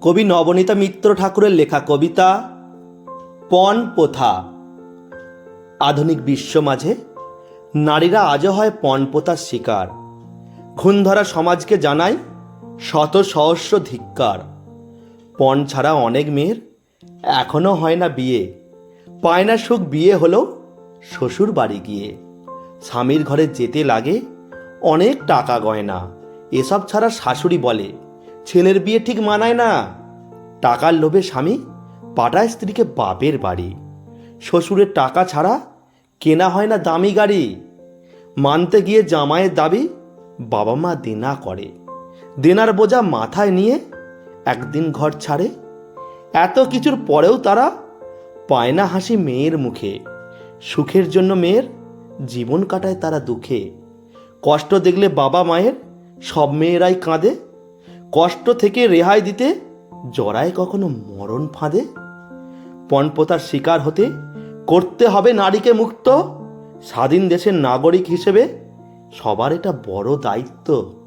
কবি নবনীতা মিত্র ঠাকুরের লেখা কবিতা পণ প্রথা। আধুনিক বিশ্ব মাঝে নারীরা আজও হয় পণপ্রথার শিকার। ঘুণধরা সমাজকে জানাই শত সহস্র ধিক্কার। পণ ছাড়া অনেক মেয়ের এখনও হয় না বিয়ে। পায় না সুখ, বিয়ে হলো শ্বশুর বাড়ি গিয়ে। স্বামীর ঘরে যেতে লাগে অনেক টাকা গয়না। এসব ছাড়া শাশুড়ি বলে ছেলের বিয়ে ঠিক মানায় না। টাকার লোভে স্বামী পাঠায় স্ত্রীকে বাপের বাড়ি। শ্বশুরের টাকা ছাড়া কেনা হয় না দামি গাড়ি। মানতে গিয়ে জামাইয়ের দাবি বাবা মা দেনা করে। দেনার বোঝা মাথায় নিয়ে একদিন ঘর ছাড়ে। এত কিছুর পরেও তারা পায় না হাসি মেয়ের মুখে। সুখের জন্য মেয়ের জীবন কাটায় তারা দুঃখে। কষ্ট দেখলে বাবা মায়ের সব মেয়েরাই কাঁদে। কষ্ট থেকে রেহাই দিতে জড়ায় কখনো মরণ ফাঁদে? পণপতার শিকার হতে করতে হবে নারীকে মুক্ত? স্বাধীন দেশের নাগরিক হিসেবে সবার এটা বড় দায়িত্ব।